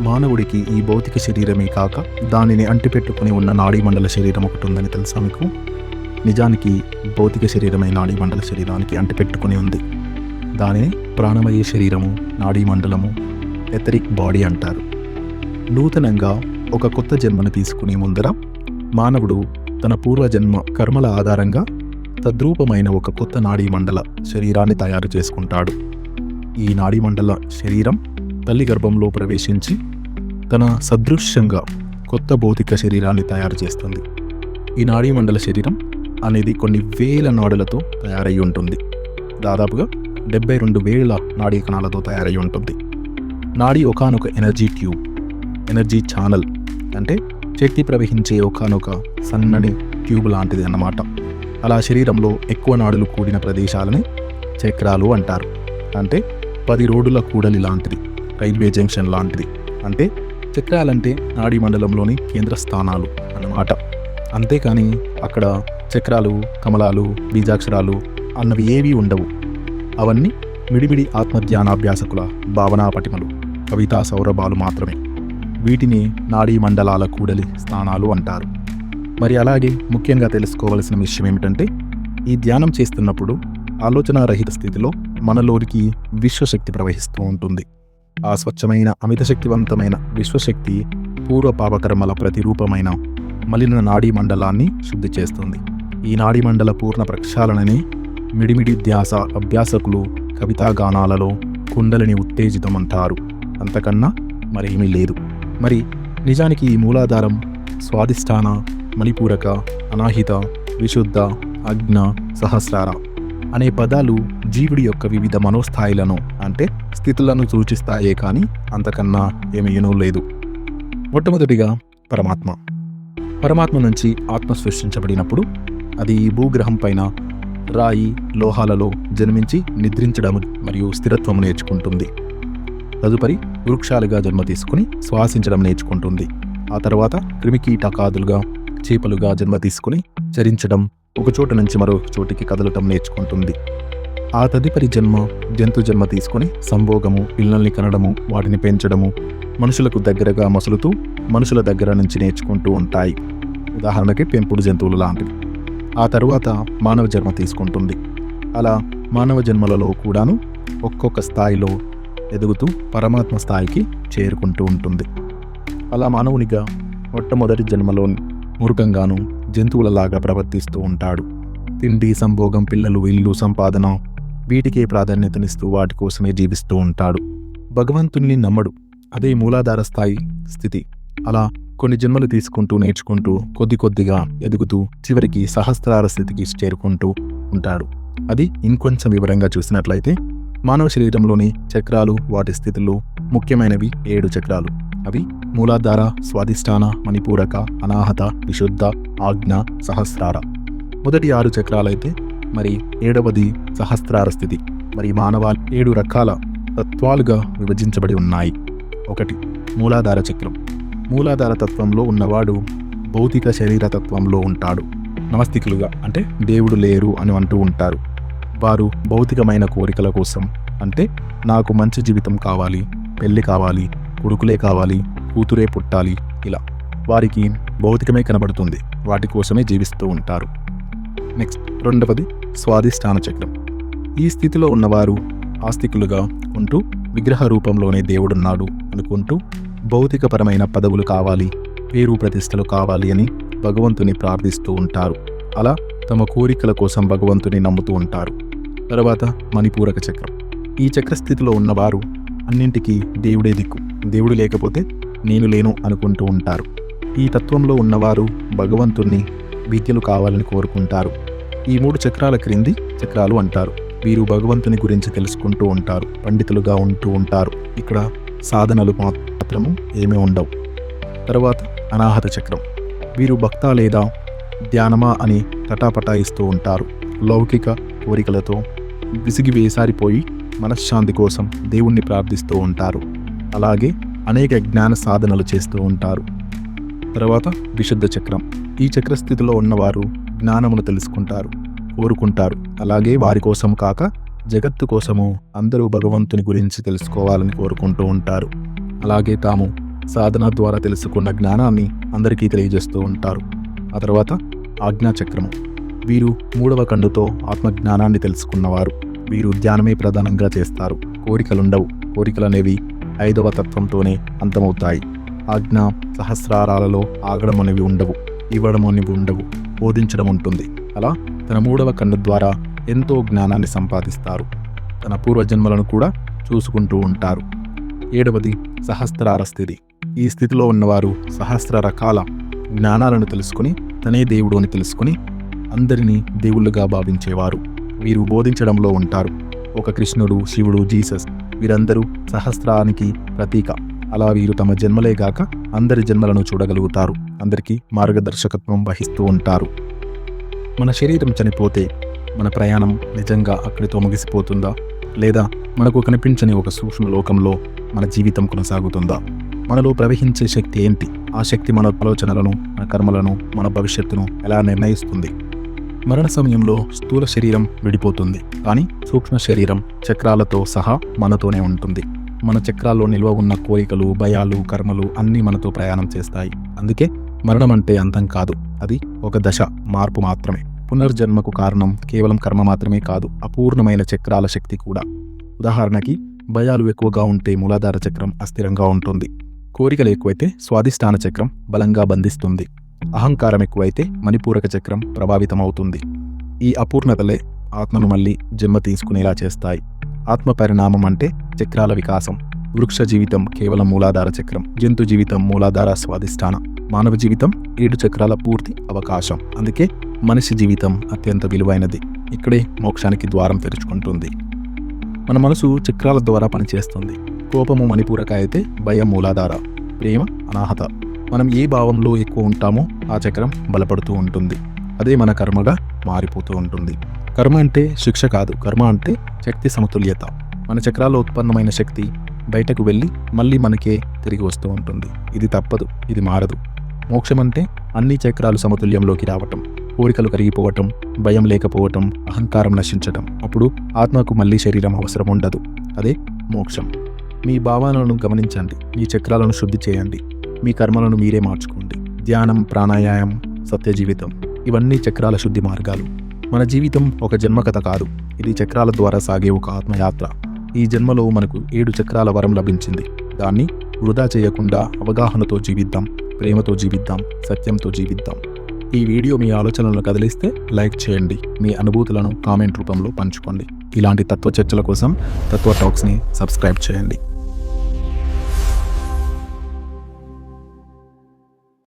మానవుడికి ఈ భౌతిక శరీరమే కాక దానిని అంటిపెట్టుకుని ఉన్న నాడీమండల శరీరం ఒకటి ఉందని తెలుసా మీకు? నిజానికి భౌతిక శరీరమే నాడీమండల శరీరానికి అంటిపెట్టుకుని ఉంది. దానిని ప్రాణమయ శరీరము నాడీమండలము ఎథరిక్ బాడీ అంటారు. నూతనంగా ఒక కొత్త జన్మను తీసుకునే ముందర మానవుడు తన పూర్వజన్మ కర్మల ఆధారంగా తద్రూపమైన ఒక కొత్త నాడీమండల శరీరాన్ని తయారు చేసుకుంటాడు. ఈ నాడీమండల శరీరం తల్లి గర్భంలో ప్రవేశించి తన సదృశ్యంగా కొత్త భౌతిక శరీరాన్ని తయారు చేస్తుంది. ఈ నాడీమండల శరీరం అనేది కొన్ని వేల నాడులతో తయారై ఉంటుంది. దాదాపుగా డెబ్బై రెండు వేల నాడీ కణాలతో తయారై ఉంటుంది. నాడీ ఒకనొక ఎనర్జీ ట్యూబ్ ఎనర్జీ ఛానల్ అంటే శక్తి ప్రవహించే ఒకనొక సన్నని ట్యూబ్ లాంటిది అన్నమాట. అలా శరీరంలో ఎక్కువ నాడులు కూడిన ప్రదేశాలని చక్రాలు అంటారు. అంటే పది రోడ్డుల కూడలి లాంటిది. రైల్వే జంక్షన్ లాంటిది. అంటే చక్రాలంటే నాడీ మండలంలోని కేంద్ర స్థానాలు అన్నమాట. అంతేకాని అక్కడ చక్రాలు కమలాలు బీజాక్షరాలు అన్నవి ఏవీ ఉండవు. అవన్నీ మిడిమిడి ఆత్మధ్యానాభ్యాసకుల భావనా పటిమలు కవితా సౌరభాలు మాత్రమే. వీటిని నాడీ మండలాల కూడలి స్థానాలు అంటారు. మరి అలాగే ముఖ్యంగా తెలుసుకోవలసిన విషయం ఏమిటంటే ఈ ధ్యానం చేస్తున్నప్పుడు ఆలోచనారహిత స్థితిలో మనలోనికి విశ్వశక్తి ప్రవహిస్తూ ఉంటుంది. ఆ స్వచ్ఛమైన అమిత శక్తివంతమైన విశ్వశక్తి పూర్వ పాపకర్మల ప్రతిరూపమైన మలిన నాడీ మండలాన్ని శుద్ధి చేస్తుంది. ఈ నాడీ మండల పూర్ణ ప్రక్షాళనని మిడిమిడి ధ్యాస అభ్యాసకులు కవితాగానాలలో కుండలిని ఉత్తేజితం అంటారు అంతకన్నా మరేమీ లేదు. మరి నిజానికి ఈ మూలాధారం స్వాదిష్టాన మణిపూరక అనాహిత విశుద్ధ అజ్ఞ సహస్రార అనే పదాలు జీవుడి యొక్క వివిధ మనోస్థాయిలను అంటే స్థితులను సూచిస్తాయే కానీ అంతకన్నా ఏమీనూ లేదు. మొట్టమొదటిగా పరమాత్మ. పరమాత్మ నుంచి ఆత్మ సృష్టించబడినప్పుడు అది భూగ్రహం పైన రాయి లోహాలలో జన్మించి నిద్రించడం మరియు స్థిరత్వం నేర్చుకుంటుంది. తదుపరి వృక్షాలుగా జన్మ తీసుకుని శ్వాసించడం నేర్చుకుంటుంది. ఆ తర్వాత క్రిమికీటకాదులుగా చేపలుగా జన్మ తీసుకుని చరించడం ఒక చోట నుంచి మరో చోటికి కదలటం నేర్చుకుంటుంది. ఆ తదుపరి జన్మ జంతు జన్మ తీసుకుని సంభోగము పిల్లల్ని కనడము వాటిని పెంచడము మనుషులకు దగ్గరగా మసులుతూ మనుషుల దగ్గర నుంచి నేర్చుకుంటూ ఉంటాయి. ఉదాహరణకి పెంపుడు జంతువులు లాంటివి. ఆ తరువాత మానవ జన్మ తీసుకుంటుంది. అలా మానవ జన్మలలో కూడాను ఒక్కొక్క స్థాయిలో ఎదుగుతూ పరమాత్మ స్థాయికి చేరుకుంటూ ఉంటుంది. అలా మానవునిగా మొట్టమొదటి జన్మలో మురుగంగాను జంతువులలాగా ప్రవర్తిస్తూ ఉంటాడు. తిండి సంభోగం పిల్లలు ఇల్లు సంపాదన వీటికే ప్రాధాన్యతనిస్తూ వాటి కోసమే జీవిస్తూ ఉంటాడు. భగవంతుణ్ణి నమ్మడు. అదే మూలాధార స్థాయి స్థితి. అలా కొన్ని జన్మలు తీసుకుంటూ నేర్చుకుంటూ కొద్ది కొద్దిగా ఎదుగుతూ చివరికి సహస్రార స్థితికి చేరుకుంటూ ఉంటాడు. అది ఇంకొంచెం వివరంగా చూసినట్లయితే మానవ శరీరంలోని చక్రాలు వాటి స్థితులు ముఖ్యమైనవి ఏడు చక్రాలు. అవి మూలాధార స్వాధిష్టాన మణిపూరక అనాహత విశుద్ధ ఆజ్ఞ సహస్రార. మొదటి ఆరు చక్రాలైతే మరి ఏడవది సహస్రార స్థితి. మరి మానవ ఏడు రకాల తత్వాలుగా విభజించబడి ఉన్నాయి. ఒకటి మూలాధార చక్రం. మూలాధార తత్వంలో ఉన్నవాడు భౌతిక శరీర తత్వంలో ఉంటాడు. నమస్తికులుగా అంటే దేవుడు లేరు అని అంటూ ఉంటారు. వారు భౌతికమైన కోరికల కోసం అంటే నాకు మంచి జీవితం కావాలి పెళ్ళి కావాలి కొడుకులే కావాలి కూతురే పుట్టాలి ఇలా. వారికి భౌతికమే కనబడుతుంది. వాటి కోసమే జీవిస్తూ ఉంటారు. నెక్స్ట్ రెండవది స్వాధిష్టాన చక్రం. ఈ స్థితిలో ఉన్నవారు ఆస్తికులుగా ఉంటూ విగ్రహ రూపంలోనే దేవుడున్నాడు అనుకుంటూ భౌతికపరమైన పదవులు కావాలి పేరు ప్రతిష్టలు కావాలి అని భగవంతుని ప్రార్థిస్తూ ఉంటారు. అలా తమ కోరికల కోసం భగవంతుని నమ్ముతూ ఉంటారు. తర్వాత మణిపూరక చక్రం. ఈ చక్రస్థితిలో ఉన్నవారు అన్నింటికీ దేవుడే దిక్కు. దేవుడు లేకపోతే నేను లేను అనుకుంటూ ఉంటారు. ఈ తత్వంలో ఉన్నవారు భగవంతుణ్ణి విద్యలు కావాలని కోరుకుంటారు. ఈ మూడు చక్రాల క్రింది చక్రాలు అంటారు. వీరు భగవంతుని గురించి తెలుసుకుంటూ ఉంటారు. పండితులుగా ఉంటూ ఉంటారు. ఇక్కడ సాధనలు మాత్రము ఏమీ ఉండవు. తర్వాత అనాహత చక్రం. వీరు భక్త లేదా ధ్యానమా అని తటాపటాయిస్తూ ఉంటారు. లౌకిక కోరికలతో విసిగి వేసారిపోయి మనశ్శాంతి కోసం దేవుణ్ణి ప్రార్థిస్తూ ఉంటారు. అలాగే అనేక జ్ఞాన సాధనలు చేస్తూ ఉంటారు. తర్వాత విశుద్ధ చక్రం. ఈ చక్రస్థితిలో ఉన్నవారు జ్ఞానమును తెలుసుకుంటారు కోరుకుంటారు. అలాగే వారి కోసం కాక జగత్తు కోసము అందరూ భగవంతుని గురించి తెలుసుకోవాలని కోరుకుంటూ ఉంటారు. అలాగే తాము సాధన ద్వారా తెలుసుకున్న జ్ఞానాన్ని అందరికీ తెలియజేస్తూ ఉంటారు. ఆ తర్వాత ఆజ్ఞాచక్రము. వీరు మూడవ కండుతో ఆత్మజ్ఞానాన్ని తెలుసుకున్నవారు. వీరు ధ్యానమే ప్రధానంగా చేస్తారు. కోరికలుండవు. కోరికలనేవి ఐదవ తత్వంతోనే అంతమవుతాయి. ఆజ్ఞ సహస్రారాలలో ఆగడం అనేవి ఉండవు. ఇవ్వడం అనేవి ఉండవు. బోధించడం ఉంటుంది అలా తన మూడవ కన్ను ద్వారా ఎంతో జ్ఞానాన్ని సంపాదిస్తారు. తన పూర్వజన్మలను కూడా చూసుకుంటూ ఉంటారు. ఏడవది సహస్రార స్థితి. ఈ స్థితిలో ఉన్నవారు సహస్ర రకాల జ్ఞానాలను తెలుసుకుని తనే దేవుడు అని తెలుసుకుని అందరినీ దేవుళ్ళుగా భావించేవారు. వీరు బోధించడంలో ఉంటారు. ఒక కృష్ణుడు శివుడు జీసస్ వీరందరూ సహస్రానికి ప్రతీక. అలా వీరు తమ జన్మలే గాక అందరి జన్మలను చూడగలుగుతారు. అందరికీ మార్గదర్శకత్వం వహిస్తూ ఉంటారు. మన శరీరం చనిపోతే మన ప్రయాణం నిజంగా అక్కడితో ముగిసిపోతుందా? లేదా మనకు కనిపించని ఒక సూక్ష్మ లోకంలో మన జీవితం కొనసాగుతుందా? మనలో ప్రవహించే శక్తి ఏంటి? ఆ శక్తి మన ఆలోచనలను మన కర్మలను మన భవిష్యత్తును ఎలా నిర్ణయిస్తుంది? మరణ సమయంలో స్థూల శరీరం విడిపోతుంది. కానీ సూక్ష్మ శరీరం చక్రాలతో సహా మనతోనే ఉంటుంది. మన చక్రాల్లో నిల్వ ఉన్న కోరికలు భయాలు కర్మలు అన్నీ మనతో ప్రయాణం చేస్తాయి. అందుకే మరణం అంటే అంతం కాదు. అది ఒక దశ మార్పు మాత్రమే. పునర్జన్మకు కారణం కేవలం కర్మ మాత్రమే కాదు అపూర్ణమైన చక్రాల శక్తి కూడా. ఉదాహరణకి భయాలు ఎక్కువగా ఉంటే మూలాధార చక్రం అస్థిరంగా ఉంటుంది. కోరికలు ఎక్కువైతే స్వాధిష్టాన చక్రం బలంగా బంధిస్తుంది. అహంకారం ఎక్కువైతే మణిపూరక చక్రం ప్రభావితమవుతుంది. ఈ అపూర్ణతలే ఆత్మను మళ్ళీ జన్మ తీసుకునేలా చేస్తాయి. ఆత్మ పరిణామం అంటే చక్రాల వికాసం. వృక్ష జీవితం కేవలం మూలాధార చక్రం. జంతు జీవితం మూలాధార స్వాదిష్టాన మానవ జీవితం ఏడు చక్రాల పూర్తి అవకాశం. అందుకే మనిషి జీవితం అత్యంత విలువైనది. ఇక్కడే మోక్షానికి ద్వారం తెరుచుకుంటుంది. మన మనసు చక్రాల ద్వారా పనిచేస్తుంది. కోపము మణిపూరక అయితే భయం మూలాధార. ప్రేమ అనాహత. మనం ఏ భావంలో ఎక్కువ ఉంటామో ఆ చక్రం బలపడుతూ ఉంటుంది. అదే మన కర్మగా మారిపోతూ ఉంటుంది. కర్మ అంటే శిక్ష కాదు. కర్మ అంటే శక్తి సమతుల్యత. మన చక్రాల్లో ఉత్పన్నమైన శక్తి బయటకు వెళ్ళి మళ్ళీ మనకే తిరిగి వస్తూ ఉంటుంది. ఇది తప్పదు. ఇది మారదు. మోక్షం అంటే అన్ని చక్రాలు సమతుల్యంలోకి రావటం. కోరికలు కరిగిపోవటం భయం లేకపోవటం అహంకారం నశించటం. అప్పుడు ఆత్మకు మళ్ళీ శరీరం అవసరం ఉండదు. అదే మోక్షం. మీ భావనలను గమనించండి. మీ చక్రాలను శుద్ధి చేయండి. మీ కర్మలను మీరే మార్చుకోండి. ధ్యానం ప్రాణాయామం సత్య జీవితం ఇవన్నీ చక్రాల శుద్ధి మార్గాలు. మన జీవితం ఒక జన్మ కథ కాదు. ఇది చక్రాల ద్వారా సాగే ఒక ఆత్మయాత్ర. ఈ జన్మలో మనకు ఏడు చక్రాల వరం లభించింది. దాన్ని వృధా చేయకుండా అవగాహనతో జీవిద్దాం ప్రేమతో జీవిద్దాం సత్యంతో జీవిద్దాం. ఈ వీడియో మీ ఆలోచనలను కదిలిస్తే లైక్ చేయండి. మీ అనుభూతులను కామెంట్ రూపంలో పంచుకోండి. ఇలాంటి తత్వ చర్చల కోసం తత్వ టాక్స్ని సబ్స్క్రైబ్ చేయండి.